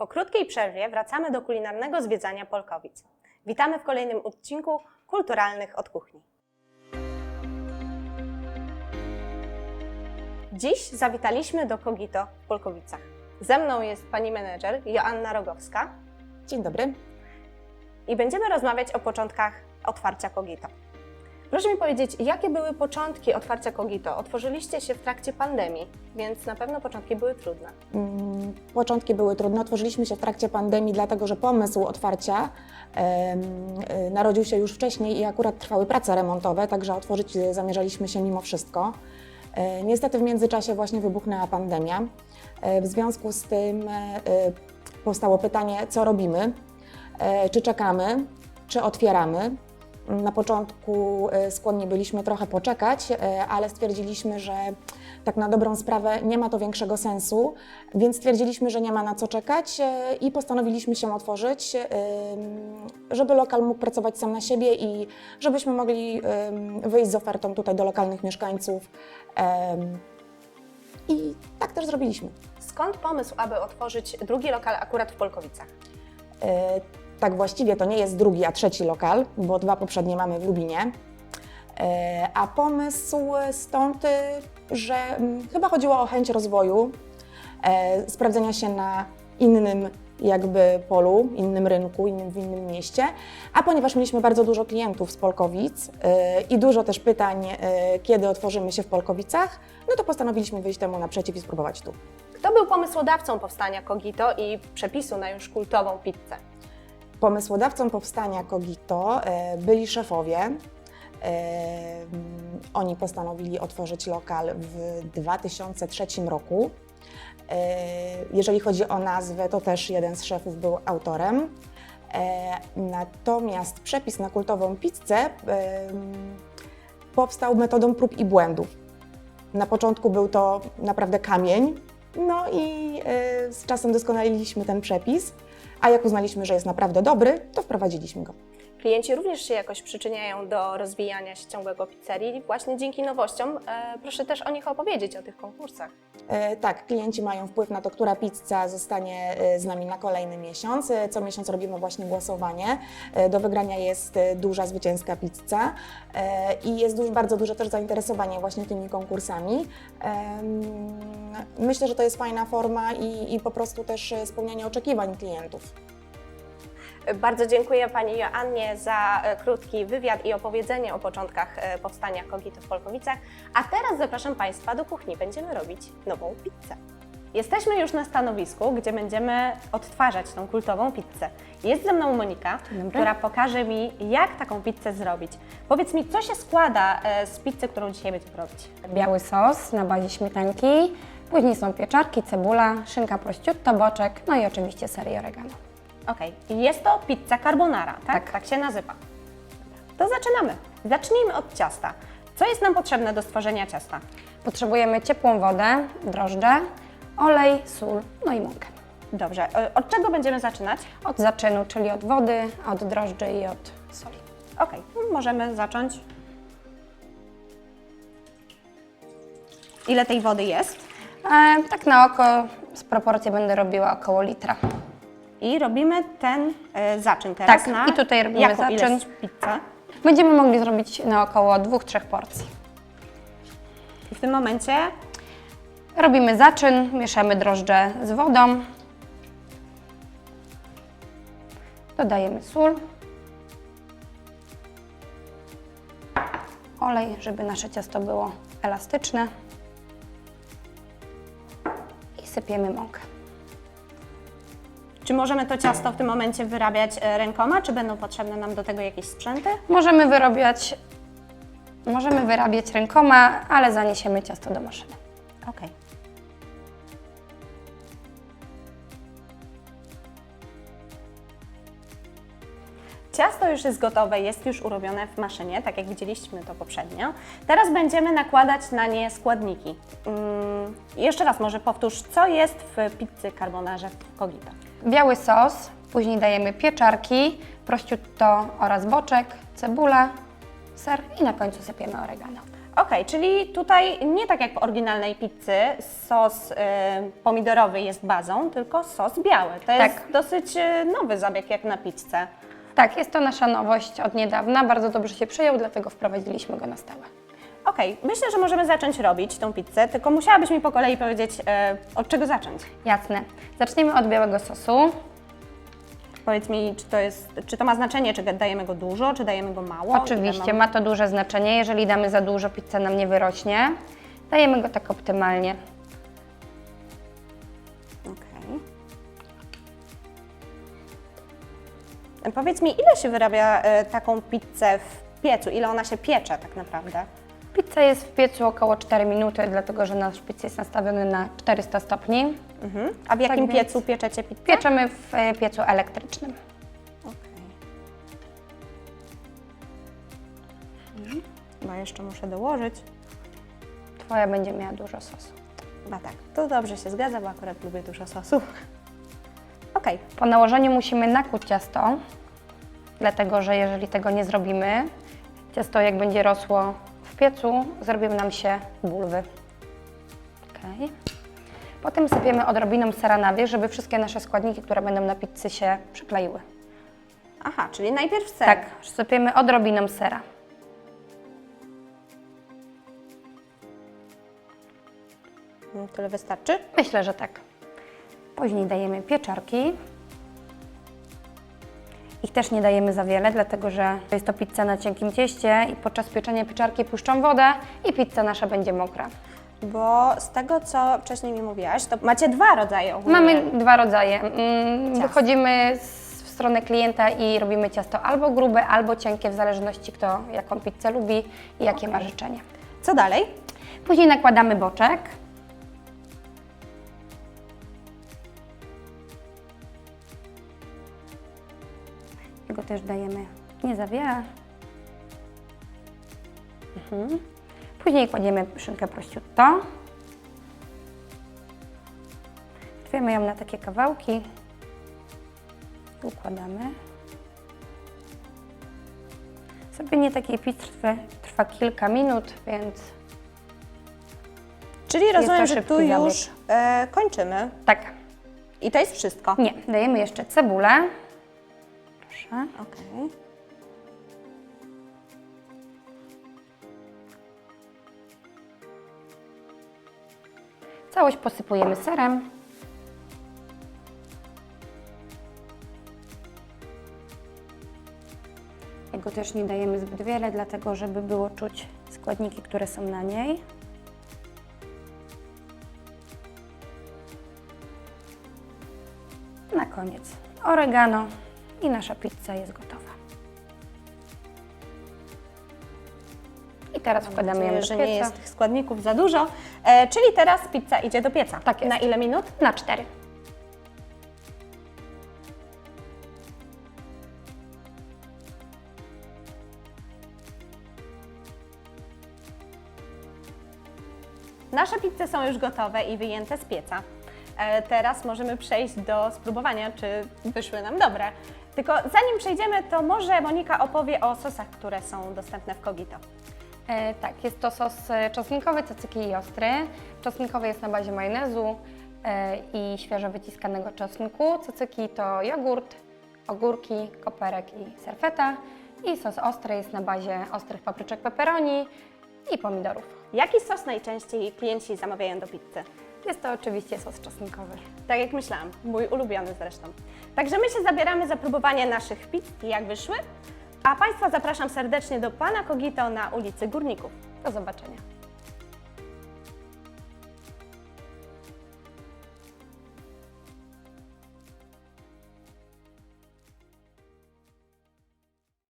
Po krótkiej przerwie wracamy do kulinarnego zwiedzania Polkowic. Witamy w kolejnym odcinku Kulturalnych od Kuchni. Dziś zawitaliśmy do Kogito w Polkowicach. Ze mną jest pani menedżer Joanna Rogowska Dzień dobry. i będziemy rozmawiać o początkach otwarcia Kogito. Proszę mi powiedzieć, jakie były początki otwarcia Kogito? Otworzyliście się w trakcie pandemii, więc na pewno początki były trudne. Mm, Początki były trudne. Otworzyliśmy się w trakcie pandemii, dlatego że pomysł otwarcia y, narodził się już wcześniej i akurat trwały prace remontowe, także otworzyć y, zamierzaliśmy się mimo wszystko. E, Niestety w międzyczasie właśnie wybuchnęła pandemia. E, W związku z tym e, e, powstało pytanie, co robimy? E, Czy czekamy? Czy otwieramy? Na początku e, skłonni byliśmy trochę poczekać, e, ale stwierdziliśmy, że tak na dobrą sprawę nie ma to większego sensu, więc stwierdziliśmy, że nie ma na co czekać e, i postanowiliśmy się otworzyć, żeby lokal mógł pracować sam na siebie i żebyśmy mogli wyjść z ofertą tutaj do lokalnych mieszkańców. I tak też zrobiliśmy. Skąd pomysł, aby otworzyć drugi lokal akurat w Polkowicach? Tak właściwie to nie jest drugi, a trzeci lokal, bo dwa poprzednie mamy w Lubinie. E, A pomysł stąd, e, że mm, chyba chodziło o chęć rozwoju, e, sprawdzenia się na innym jakby polu, innym rynku, innym, w innym mieście, a ponieważ mieliśmy bardzo dużo klientów z Polkowic e, i dużo też pytań, e, kiedy otworzymy się w Polkowicach, no to postanowiliśmy wyjść temu naprzeciw i spróbować tu. Kto był pomysłodawcą powstania Kogito i przepisu na już kultową pizzę? Pomysłodawcą powstania Kogito e, byli szefowie. E, Oni postanowili otworzyć lokal w 2003 roku. E, Jeżeli chodzi o nazwę, to też jeden z szefów był autorem. Natomiast przepis na kultową pizzę powstał metodą prób i błędów. Na początku był to naprawdę kamień, no i z czasem doskonaliliśmy ten przepis, a jak uznaliśmy, że jest naprawdę dobry, to wprowadziliśmy go. Klienci również się jakoś przyczyniają do rozwijania się ciągłego pizzerii właśnie dzięki nowościom. E, proszę też o nich opowiedzieć, o tych konkursach. E, Tak, klienci mają wpływ na to, która pizza zostanie e, z nami na kolejny miesiąc. Co miesiąc robimy właśnie głosowanie. Do wygrania jest duża zwycięska pizza i jest bardzo duże też zainteresowanie właśnie tymi konkursami. Myślę, że to jest fajna forma i, i po prostu też spełnianie oczekiwań klientów. Bardzo dziękuję Pani Joannie za e, krótki wywiad i opowiedzenie o początkach e, powstania Kogito w Polkowicach. A teraz zapraszam Państwa do kuchni. Będziemy robić nową pizzę. Jesteśmy już na stanowisku, gdzie będziemy odtwarzać tą kultową pizzę. Jest ze mną Monika, która pokaże mi, jak taką pizzę zrobić. Powiedz mi, co się składa e, z pizzy, którą dzisiaj będziemy robić? Biały sos na bazie śmietanki, później są pieczarki, cebula, szynka prosciutto, boczek, no i oczywiście ser i oregano. Okej, jest to pizza carbonara, tak? Tak. Tak się nazywa. To zaczynamy. Zacznijmy od ciasta. Co jest nam potrzebne do stworzenia ciasta? Potrzebujemy ciepłą wodę, drożdże, olej, sól, no i mąkę. Dobrze, e, od czego będziemy zaczynać? Od zaczynu, czyli od wody, od drożdży i od soli. Okej, możemy zacząć. Ile tej wody jest? E, tak na oko z proporcji będę robiła około litra. I robimy ten e, zaczyn teraz Tak, na i tutaj robimy jaką zaczyn. ilość pizzę. Będziemy mogli zrobić na około 2-3 porcji. I w tym momencie Robimy zaczyn, mieszamy drożdże z wodą. Dodajemy sól. Olej, żeby nasze ciasto było elastyczne. I sypiemy mąkę. Czy możemy to ciasto w tym momencie wyrabiać e, rękoma, czy będą potrzebne nam do tego jakieś sprzęty? Możemy wyrabiać, możemy wyrabiać rękoma, ale zaniesiemy ciasto do maszyny. Okej. Ciasto już jest gotowe, jest już urobione w maszynie, tak jak widzieliśmy to poprzednio. Teraz będziemy nakładać na nie składniki. Mm, jeszcze raz może powtórz, co jest w pizzy carbonarze w Kogito. Biały sos, później dajemy pieczarki, prosciutto oraz boczek, cebula, ser i na końcu sypiemy oregano. Okej, czyli tutaj nie tak jak w oryginalnej pizzy sos y, pomidorowy jest bazą, tylko sos biały. To jest Tak. dosyć y, nowy zabieg jak na pizzę. Tak, jest to nasza nowość od niedawna, bardzo dobrze się przyjął, dlatego wprowadziliśmy go na stałe. Okej, myślę, że możemy zacząć robić tą pizzę, tylko musiałabyś mi po kolei powiedzieć, y, od czego zacząć. Jasne. Zaczniemy od białego sosu. Powiedz mi, czy to, jest, czy to ma znaczenie, czy dajemy go dużo, czy dajemy go mało? Oczywiście Ile ma to duże znaczenie. Jeżeli damy za dużo, pizza nam nie wyrośnie. Dajemy go tak optymalnie. Okej. Powiedz mi, ile się wyrabia e, taką pizzę w piecu? Ile ona się piecze tak naprawdę? Pizza jest w piecu około 4 minuty, dlatego że nasz piec jest nastawiony na 400 stopni. Mhm. A w jakim więc- piecu pieczecie pizzę? Pieczemy w e, piecu elektrycznym. Okej. Mhm. Chyba jeszcze muszę dołożyć. Twoja będzie miała dużo sosu. Chyba tak. To dobrze się zgadza, bo akurat lubię dużo sosu. Okej. Po nałożeniu musimy nakłuć ciasto, dlatego że jeżeli tego nie zrobimy, ciasto jak będzie rosło piecu, zrobią nam się bulwy. Okej. Potem sypiemy odrobiną sera na wierzch, żeby wszystkie nasze składniki, które będą na pizzy się przykleiły. Aha, czyli najpierw ser. Tak, sypiemy odrobiną sera. Mm, Tyle wystarczy? Myślę, że tak. Później dajemy pieczarki. Ich też nie dajemy za wiele, dlatego że jest to pizza na cienkim cieście i podczas pieczenia pieczarki puszczą wodę i pizza nasza będzie mokra. Bo z tego, co wcześniej mi mówiłaś, to macie dwa rodzaje ogólnie. Mamy dwa rodzaje. Mm. Wychodzimy z- w stronę klienta i robimy ciasto albo grube, albo cienkie, w zależności kto jaką pizzę lubi i jakie ma życzenie. Co dalej? Później nakładamy boczek. Tego też dajemy nie za wiele. Mhm. Później kładziemy szynkę prosciutto. Twiemy ją na takie kawałki. I układamy. Zrobienie takiej pizzy trwa, kilka minut, więc Czyli rozumiem, że szybki tu zabieg. już e, kończymy. tak. I to jest wszystko. Nie, dajemy jeszcze cebulę. Proszę. Okej. Całość posypujemy serem. Jego też nie dajemy zbyt wiele, dlatego żeby było czuć składniki, które są na niej. Na koniec oregano i nasza pizza jest gotowa. I teraz wkładamy ją Nadzieję, do że pieca. nie jest tych składników za dużo. E, czyli teraz pizza idzie do pieca. Tak jest. Na ile minut? Na cztery. Nasze pizze są już gotowe i wyjęte z pieca. E, teraz możemy przejść do spróbowania, czy wyszły nam dobre. Tylko zanim przejdziemy, to może Monika opowie o sosach, które są dostępne w Kogito. E, tak, jest to sos e, czosnkowy, cacyki i ostry. Czosnkowy jest na bazie majonezu e, i świeżo wyciskanego czosnku. Cacyki to jogurt, ogórki, koperek i serfeta. I sos ostry jest na bazie ostrych papryczek pepperoni i pomidorów. Jaki sos najczęściej klienci zamawiają do pizzy? Jest to oczywiście sos czosnkowy. Tak jak myślałam, mój ulubiony zresztą. Także my się zabieramy za próbowanie naszych pizz i jak wyszły. A Państwa zapraszam serdecznie do Pana Kogito na ulicy Górników. Do zobaczenia.